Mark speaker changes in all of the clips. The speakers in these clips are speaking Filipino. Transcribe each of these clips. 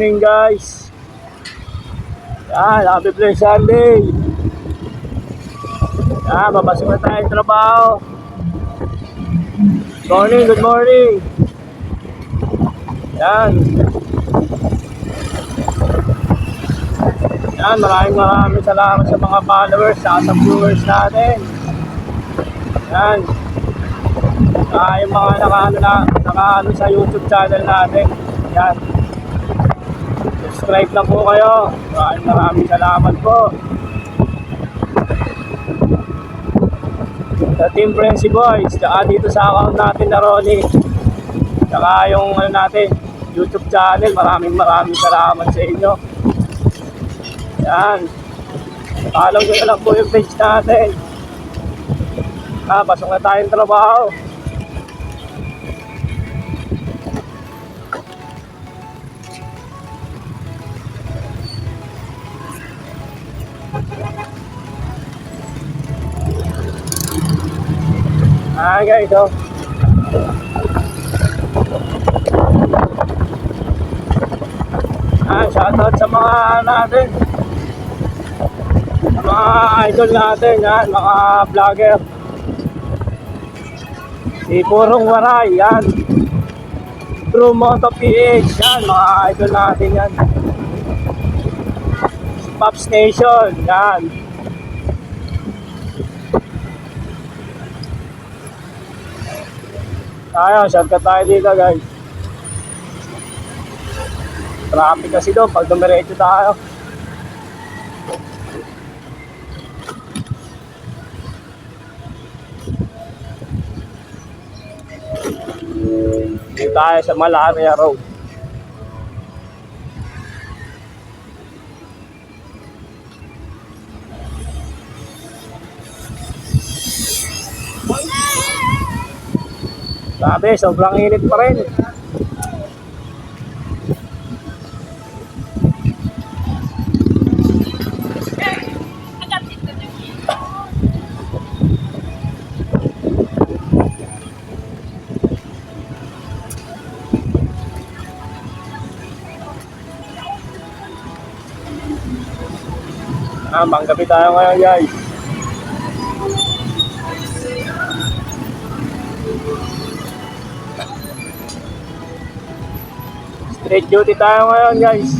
Speaker 1: Morning guys. Yan, happy blessed Sunday. Yan, papasok na tayo trabaho. Good morning, good morning. Yan. Yan, maraming maraming salamat sa mga followers, sa sa viewers natin. Yan. Ah, yung mga nakaano na, nakaano sa YouTube channel natin. Yan. Subscribe lang po kayo. Maraming maraming salamat po. Sa Team Frenzy Boys, tsaka dito sa account natin na Ronnie. Tsaka yung ano natin, YouTube channel, maraming maraming salamat sa inyo. Yan. Follow nyo na lang po yung page natin. Ah, pasok na tayong trabaho. Ah, guys, oh. Ah, shoutout sa mga natin. Sa mga idol natin, yan, mga vlogger. Si Purong Waray, yan. True Moto PH, yan, mga idol natin yan. Pops Nation, yan. Tayo, shortcut tayo dito guys. Traffic kasi doon pag dumiretso tayo. Dito tayo sa Malaria Road. Sabi, sobrang init pa rin. Ah, manggabi tayo ngayon guys. Straight duty tayo ngayon guys.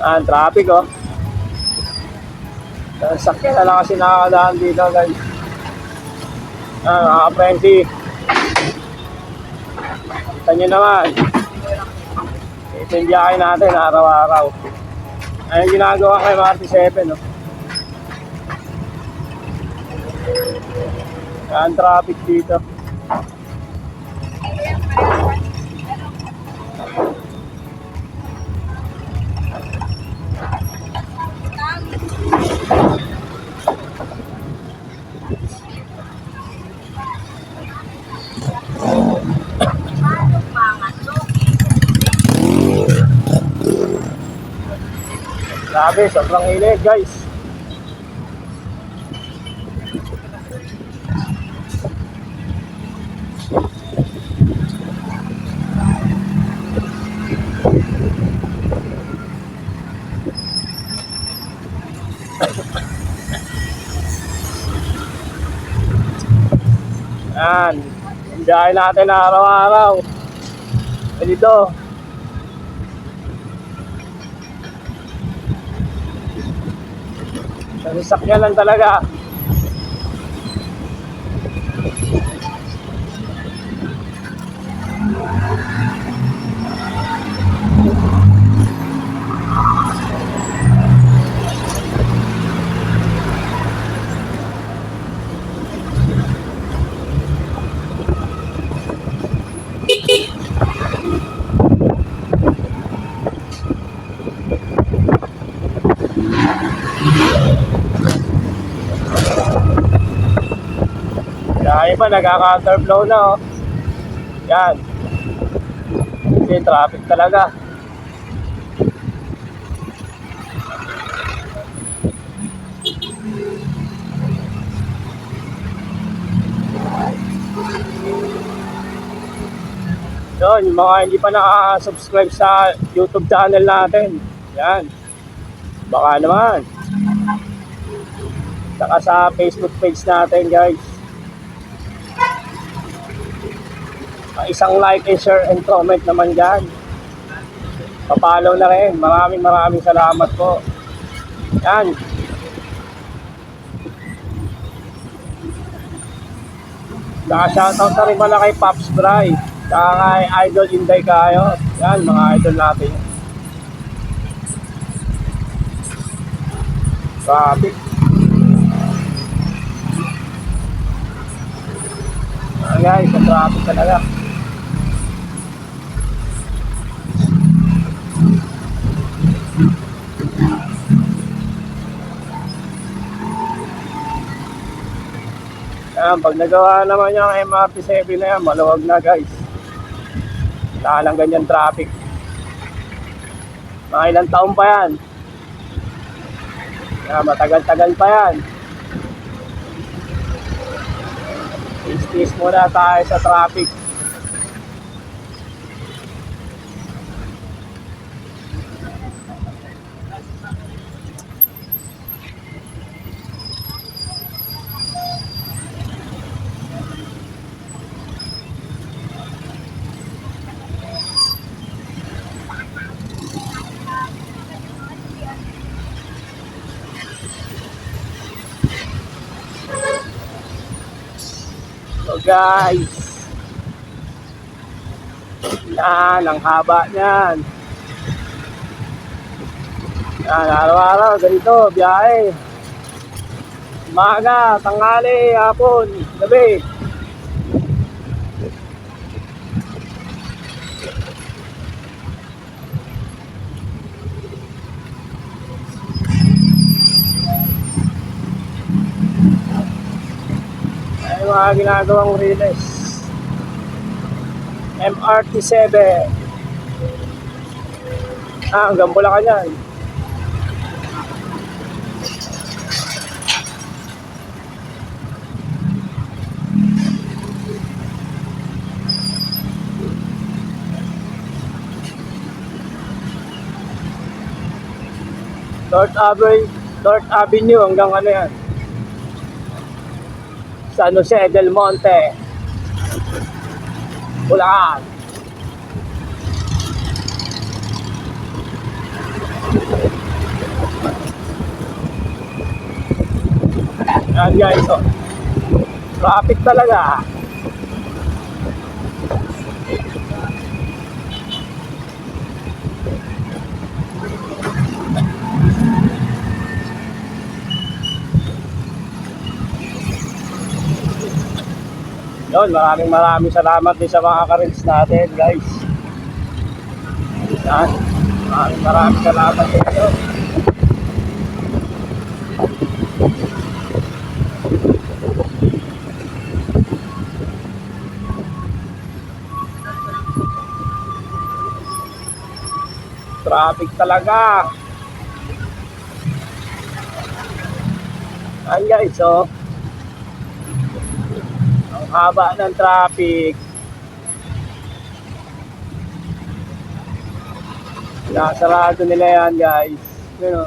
Speaker 1: Ah, ang traffic oh. Sakyan na lang kasi nakakadaan dito guys. Ah, kaprensi. Kita nyo naman. Ito yung biyahe natin araw-araw. Ayun ginagawa kay Marty 7, no? Yan traffic dito. Grabe, sobrang init guys. Yan. Biyahe natin na araw-araw. Eh, Dito. Sasakyan lang talaga. Kaya pa, nagka-counterflow na oh. Yan. Kasi traffic talaga. Yun, yung mga hindi pa nakasubscribe sa YouTube channel natin. Yan. Baka naman. Saka sa Facebook page natin, guys. Isang like and share and comment naman dyan. Papalaw na rin. Maraming maraming salamat po. Yan. Saka shoutout na rin pala kay Pops Bry. Saka kay Idol Inday kayo. Yan, mga idol natin. Traffic. Ayan guys, sa traffic talaga. Ayan, pag nagawa naman yung MRT7 na yan, maluwag na guys. Wala lang ganyan traffic. Mga ilang taon pa yan. Kaya matagal-tagal pa yan. Tis-tis muna tayo sa traffic. Guys. Yan, ang haba niyan. Yan, araw-araw, ganito, biyahe. Umaga, tanghali, hapon, gabi. Mga ginagawang riles. MRT7. Ah, hanggang Bulacan yan. North Avenue, North Avenue hanggang ano yan? San Jose del Monte. Bulacan. Yan guys, oh. Traffic talaga. Yun, maraming maraming salamat din sa mga karins natin, guys. Yan. Maraming maraming salamat sa inyo. Traffic talaga. Ayan guys, oh. Haba ng traffic. Nasarado nila yan guys. Yun o.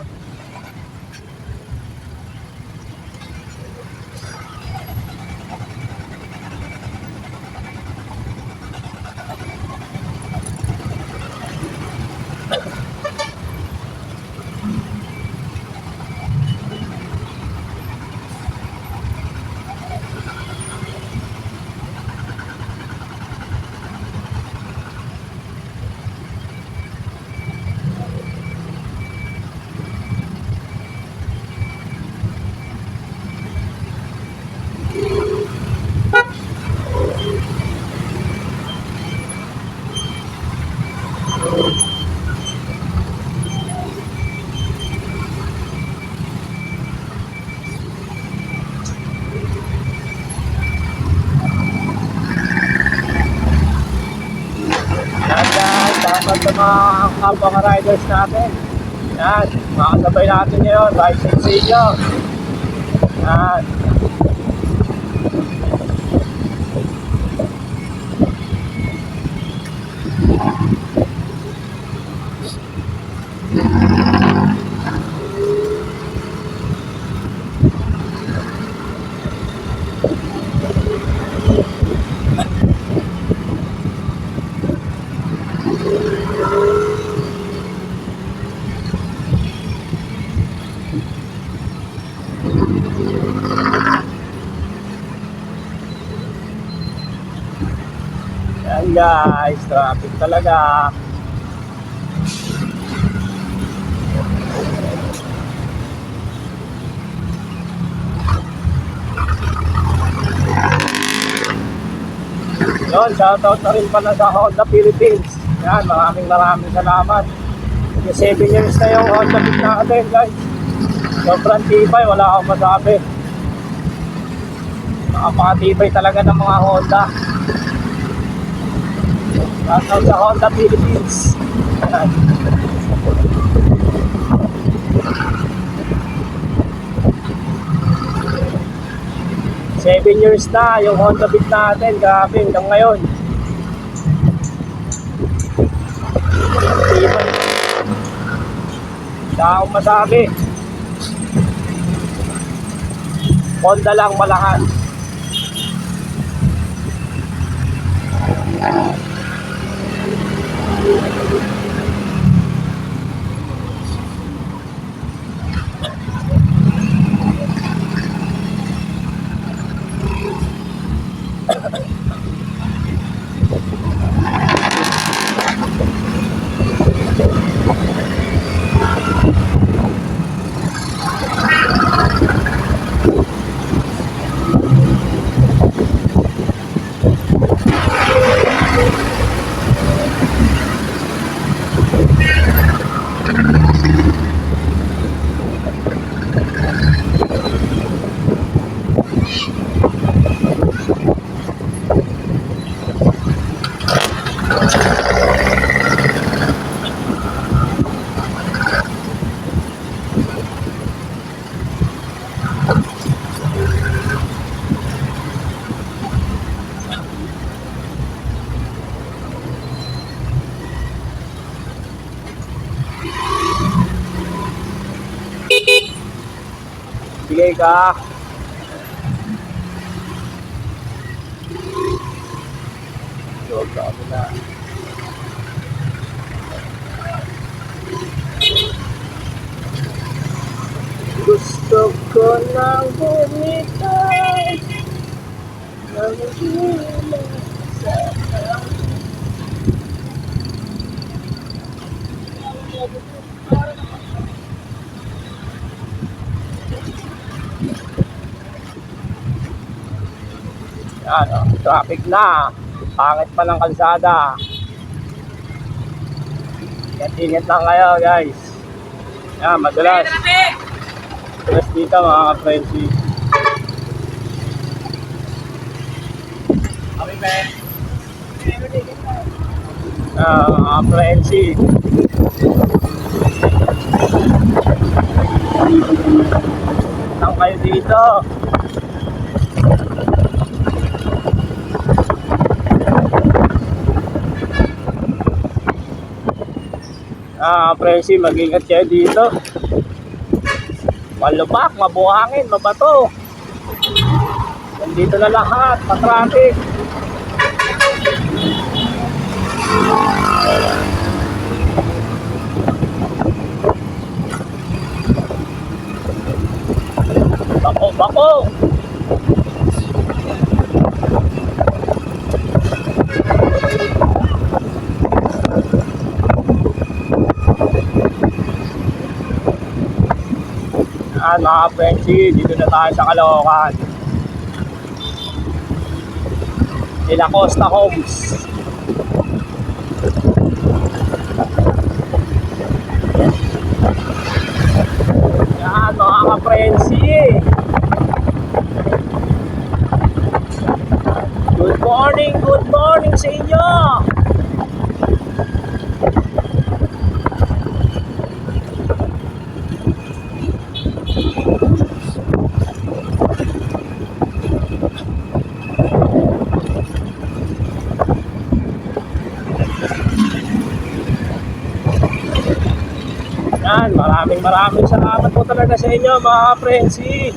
Speaker 1: Yan dapat sa mga kapwa ka riders natin. Yan, makasabay natin ngayon, rise and see nyo. Yan. Guys, traffic talaga. Yun, shoutout na rin pala sa Honda Philippines. Yan, maraming maraming salamat. Yung 7 years na yung Honda Beat natin guys. Sobrang tibay, wala akong masabi. Napakatibay talaga ng mga Honda. Shoutout sa Honda Philippines. Seven years na yung Honda Beat natin. Grabe, hanggang ngayon. Tibay. Wala akong masabi. Honda lang malakas. Bigay ka. Loob ka ako na. Gusto ko nang bumitaw ng hila sa Yan, oh, traffic na. Pangit pa ng kalsada. Ingat-ingat lang kayo, guys. Yan, madalas. Madalas dito, mga ka-friendly. Ah, mga ka-friendly. Lang kayo dito. Ah, Presi, mag-ingat kayo dito. Malubak, mabuhangin, mabato. Nandito na lahat, pa-traffic. Bako, bako. Yan mga Frenchie, dito na tayo sa Caloocan. Nila Costa Homes. Yan mga ka-Frenchie. Good morning, good morning sa inyo. Yan, maraming maraming salamat po talaga sa inyo mga Frenzy.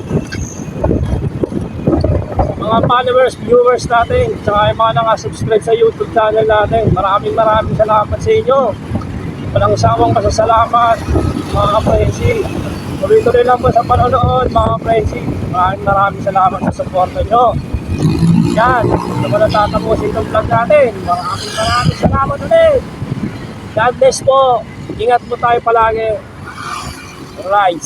Speaker 1: Mga followers, viewers natin, tsaka yung mga nakasubscribe sa YouTube channel natin. Maraming maraming salamat sa inyo. Walang sawang masasalamat mga Frenzy. Tuloy-tuloy lang po sa panonood mga Frenzy. Maraming maraming salamat sa suporta nyo. Yan, ito ko na tatapusin itong vlog natin. Maraming maraming salamat ulit. God bless po. Ingat po tayo palagi. Right.